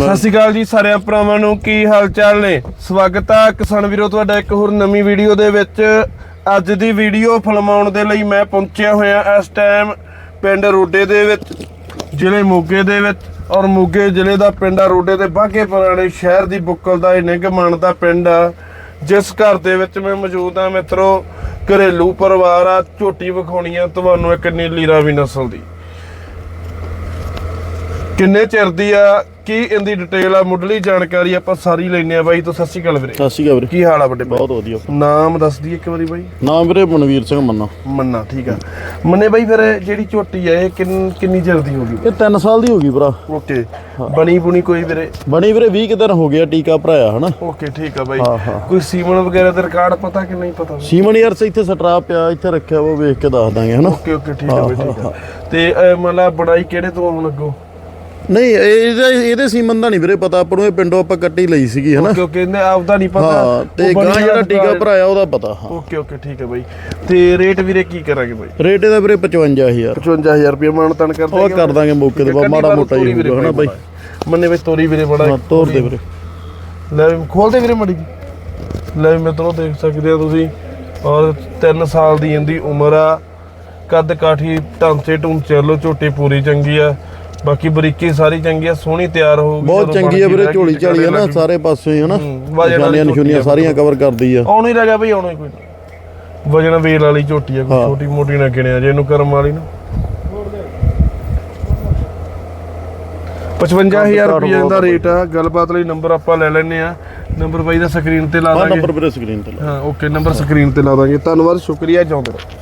ਸਤਿ ਸ਼੍ਰੀ ਅਕਾਲ ਜੀ ਸਾਰਿਆਂ ਭਰਾਵਾਂ ਨੂੰ, ਕੀ ਹਾਲ ਚਾਲ ਨੇ? ਸਵਾਗਤ ਆ ਕਿਸਾਨ ਵੀਰੋ, ਤੁਹਾਡਾ ਇੱਕ ਹੋਰ ਨਵੀਂ ਵੀਡੀਓ ਦੇ ਵਿੱਚ। ਅੱਜ ਦੀ ਵੀਡੀਓ ਫਿਲਮਾਉਣ ਦੇ ਲਈ ਮੈਂ ਪਹੁੰਚਿਆ ਹੋਇਆ ਇਸ ਟਾਈਮ ਪਿੰਡ ਰੋਡੇ ਦੇ ਵਿੱਚ, ਜ਼ਿਲ੍ਹੇ ਮੋਗੇ ਦੇ ਵਿੱਚ। ਔਰ ਮੋਗੇ ਜ਼ਿਲ੍ਹੇ ਦਾ ਪਿੰਡ ਆ, ਰੋਡੇ ਦੇ ਬਾਗੇ ਪੁਰਾਣੇ ਸ਼ਹਿਰ ਦੀ ਬੁੱਕਲ ਦਾ ਇਹ ਨਿਗਮਾਨ ਦਾ ਪਿੰਡ ਆ। ਜਿਸ ਘਰ ਦੇ ਵਿੱਚ ਮੈਂ ਮੌਜੂਦ ਆ ਮਿੱਤਰੋ, ਘਰੇਲੂ ਪਰਿਵਾਰ ਆ, ਝੋਟੀ ਵਿਖਾਉਣੀ ਆ ਤੁਹਾਨੂੰ ਇੱਕ ਨੀਲੀ ਰਾਵੀ ਨਸਲ ਦੀ। ਕਿੰਨੇ ਚਿਰ ਦੀ ਆ? ਕੀ ਇਹਦੀ ਡਿਟੇਲ ਆ ਮੁੱਢਲੀ ਜਾਣਕਾਰੀ ਆਪਾਂ ਸਾਰੀ ਲੈਣੇ ਆ ਬਾਈ ਤੋਂ ਸਤਿ ਸ਼੍ਰੀ ਅਕਾਲ ਵੀਰੇ। ਸਤਿ ਸ਼੍ਰੀ ਅਕਾਲ ਵੀਰੇ। ਕੀ ਹਾਲ ਆ ਵੱਡੇ ਬਹੁਤ ਵਧੀਆ। ਨਾਮ ਦੱਸ ਦਈਏ ਇੱਕ ਵਾਰੀ ਬਾਈ। ਨਾਮ ਵੀਰੇ ਮਨਵੀਰ ਸਿੰਘ ਮੰਨਾ। ਮੰਨਾ ਠੀਕ ਆ। ਮੰਨੇ ਬਾਈ ਫਿਰ ਜਿਹੜੀ ਝੋਟੀ ਆ ਇਹ ਕਿੰਨ- ਕਿੰਨੀ ਚਿਰ ਦੀ ਹੋ ਗਈ ਇਹ 3 ਸਾਲ ਦੀ ਹੋ ਗਈ ਭਰਾ। ਓਕੇ। ਬਣੀ ਬੁਣੀ ਕੋਈ ਵੀਰੇ? ਬਣੀ ਵੀਰੇ 20 ਕੁ ਦਿਨ ਹੋ ਗਿਆ ਟੀਕਾ ਭਰਾਇਆ ਹਨਾ? ਓਕੇ ਠੀਕ ਆ ਬਾਈ। ਕੋਈ ਸੀਮਨ ਵਗੈਰਾ ਦਾ ਰਿਕਾਰਡ ਪਤਾ ਕਿ ਨਹੀਂ ਪਤਾ? ਸੀਮਨ ਯਾਰ ਇੱਥੇ ਸਟਰਾ ਪਿਆ ਇੱਥੇ ਰੱਖਿਆ ਉਹ ਵੇਖ ਕੇ ਦੱਸ ਦਾਂਗੇ ਹਨਾ? ਓਕੇ ਓਕੇ ਠੀਕ ਆ ਬਾਈ ਠੀਕ ਆ। ਤੇ ਮਤਲਬ ਬਣਾਈ ਕਿਹੜੇ ਤੋਂ ਹੁਣ ਲੱਗੋ? ਨਹੀਂ ਇਹਦੇ ਇਹਦੇ ਸੀਮਨ ਦਾ ਨਹੀਂ ਵੀਰੇ ਪਤਾ ਆਪਾਂ ਨੂੰ ਇਹ ਪਿੰਡੋਂ ਆਪਾਂ ਕੱਟੀ ਲਈ ਸੀਗੀ ਹਨਾ? ਕਿਉਂਕਿ ਇਹਨੇ ਆਪਦਾ ਨਹੀਂ ਪਤਾ। ਹਾਂ ਤੇ ਗਾਂ ਜਿਹੜਾ ਟੀਕਾ ਭਰਾਇਆ ਉਹਦਾ ਪਤਾ ਹਾਂ। ਓਕੇ ਓਕੇ ਠੀਕ ਹੈ ਬਾਈ। ਤੇ ਰੇਟ ਵੀਰੇ ਕੀ ਕਰਾਂਗੇ ਬਾਈ? ਰੇਟ ਇਹਦਾ ਵੀਰੇ 55000 55000 ਰੁਪਏ ਮਾਨ ਤਨ ਕਰ ਉਹ ਕਰ ਦਾਂਗੇ ਮੌਕੇ ਤੇ ਮਾੜਾ ਮੋਟਾ ਹੀ ਹੋਊਗਾ ਹਨਾ ਬਾਈ? ਮੰਨੇ ਵਿੱਚ ਤੋਰੀ ਵੀਰੇ ਬੜਾ ਹਾਂ ਤੋਰ ਦੇ ਵੀਰੇ। ਲੈ ਵੀ ਖੋਲ ਦੇ ਵੀਰੇ ਮੜੀ ਲੈ ਵੀ ਮਿੱਤਰੋ ਦੇਖ ਸਕਦੇ ਆ ਤੁਸੀਂ। ਔਰ 3 ਸਾਲ ਦੀ ਇਹਦੀ ਉਮਰ ਆ। ਕੱਦ ਕਾਠੀ ਢਾਂਚੇ ਢੂੰਚੇ ਵੱਲੋਂ ਝੋਟੀ ਪੂਰੀ ਚੰਗੀ ਆ। ਬਾਕੀ ਬਰੀਕੀ ਸਾਰੀ ਚੰਗੀ ਆ ਸੋਹਣੀ ਤਿਆਰ ਹੋਊਗੀ ਬਹੁਤ ਜਦੋਂ ਚੰਗੀ ਆ ਵੀਰੇ ਗਈ ਝੋਲੀ ਝਾਲੀ ਹੈ ਨਾ ਲੱਗੀ। ਸਾਰੇ ਪਾਸੇ ਹੀ ਹੂੰ, ਵਾਲੀ ਨਿਸ਼ਾਨੀਆਂ ਨਿਸ਼ੂਨੀਆਂ ਆ। ਸਾਰੀਆਂ ਕਵਰ ਕਰਦੀ ਆ। ਆਉਣੀ ਗਿਆ ਬਈ ਆਉਣਾ ਹੀ ਕੋਈ ਨਾ। ਵਜਨ ਵੇਲ ਵਾਲੀ ਝੋਟੀ ਆ ਕੋਈ ਹਾਂ। ਛੋਟੀ ਮੋਟੀ ਨਾ ਗਿਣਿਆ ਜੇ ਇਹਨੂੰ ਕਰਮ ਵਾਲੀ ਨਾ। 55000 ਰੁਪਏ ਦਾ ਰੇਟ ਆ ਗੱਲਬਾਤ ਲਈ ਨੰਬਰ ਆਪਾਂ ਲੈ ਲੈਣੇ ਆ। ਨੰਬਰ ਬਾਈ ਦਾ ਸਕਰੀਨ ਤੇ ਲਾ ਹਾਂ ਦਾਂਗੇ। ਨੰਬਰ ਵੀਰੇ ਸਕਰੀਨ ਤੇ ਲਾ। ਹਾਂ ਓਕੇ ਨੰਬਰ ਸਕਰੀਨ ਤੇ ਲਾ ਦਾਂਗੇ। ਧੰਨਵਾਦ ਸ਼ੁਕਰੀਆ ਜਾਉਂਦੇ ਰਹੋ।